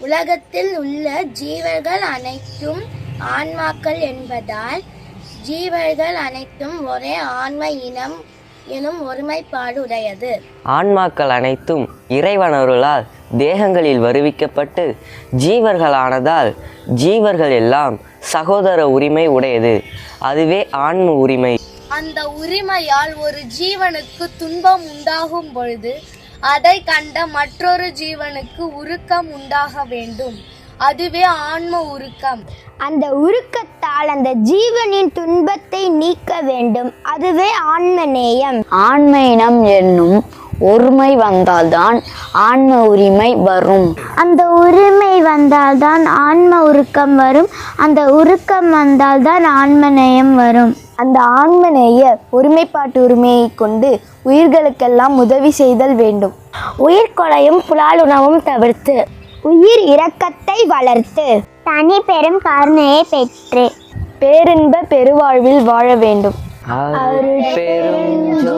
உலகத்தில் உள்ள ஜீவர்கள் அனைத்தும் ஆன்மாக்கள் என்பதால் ஜீவர்கள் அனைத்தும் ஒரே ஆன்ம இனம் எனும் ஒருமைப்பாடு உடையது. ஆன்மாக்கள் அனைத்தும் இறைவனருளால் தேகங்களில் வருவிக்கப்பட்டு ஜீவர்களானதால் ஜீவர்கள் எல்லாம் சகோதர உரிமை உடையது. அதுவே ஆன்ம உரிமை. அந்த உரிமையால் ஒரு ஜீவனுக்கு துன்பம் உண்டாகும் பொழுது அதை கண்ட மற்றொரு ஜீவனுக்கு உருக்கம் உண்டாக வேண்டும். அதுவே ஆன்ம உருக்கம். அந்த உருக்கத்தால் அந்த ஜீவனின் துன்பத்தை நீக்க வேண்டும். அதுவே ஆன்ம இனம் என்னும் ஒருமை வந்தால்தான் ஆன்ம உரிமை வரும். அந்த உரிமை வந்தால்தான் ஆன்ம உருக்கம் வரும். அந்த உருக்கம் வந்தால்தான் ஆன்மநேயம் வரும். அந்த ஆன்மநேய ஒருமைப்பாட்டு உரிமையை கொண்டு உயிர்களுக்கெல்லாம் உதவி செய்தல் வேண்டும். உயிர் கொலையும் புலாலுணவும் தவிர்த்து. உயிர் இரக்கத்தை வளர்த்து. தனி பெரும் கருணையை பெற்று. பேரின்ப பெருவாழ்வில் வாழ வேண்டும். அருட்பெரும் ஜோதி